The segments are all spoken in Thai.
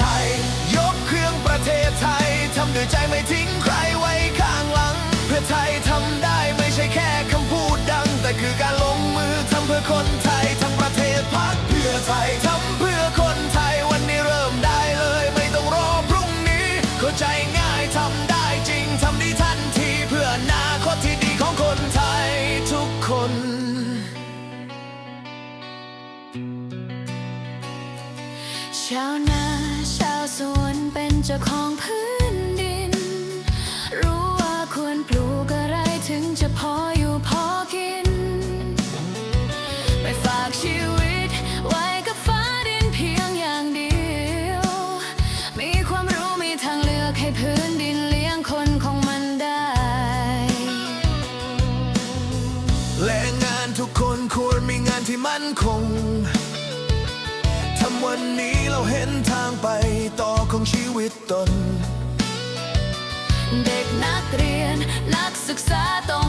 ไทย ยกเครื่องประเทศไทย ทำด้วยใจไม่ทิ้งใครไว้ข้างหลัง เพื่อไทยทำได้ไม่ใช่แค่คำพูดดัง แต่คือการลงมือทำเพื่อคนไทยทั้งประเทศพักเพื่อไทยทำเพื่อคนไทยวันนี้เริ่มได้เลย ไม่ต้องรอพรุ่งนี้ เข้าใจง่ายทำได้จริงทำด้ทันทีเพื่ออนาคตที่ดีของคนไทยทุกคนชาวนา จ้าของพื้นดิน รู้ว่าควรปลูกอะไรถึงจะพออยู่พอกินไม่ฝากชีวิตไว้กับฟ้าดินเพียงอย่างเดียว มีความรู้มีทางเลือกให้พื้นดินเลี้ยงคนของมันได้และงานทุกคนควรมีงานที่มั่นคง ทำวันนี้ ของชีวิตตน เด็กนักเรียนนักศึกษาต้อง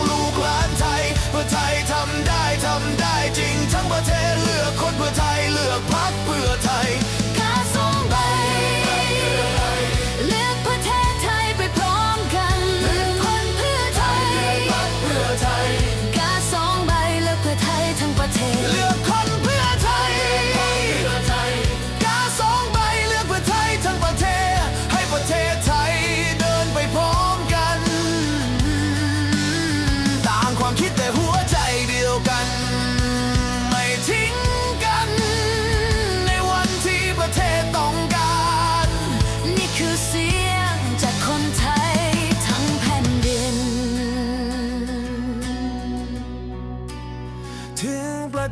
วั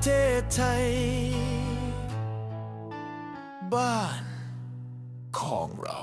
เทศไทย บ้านของเรา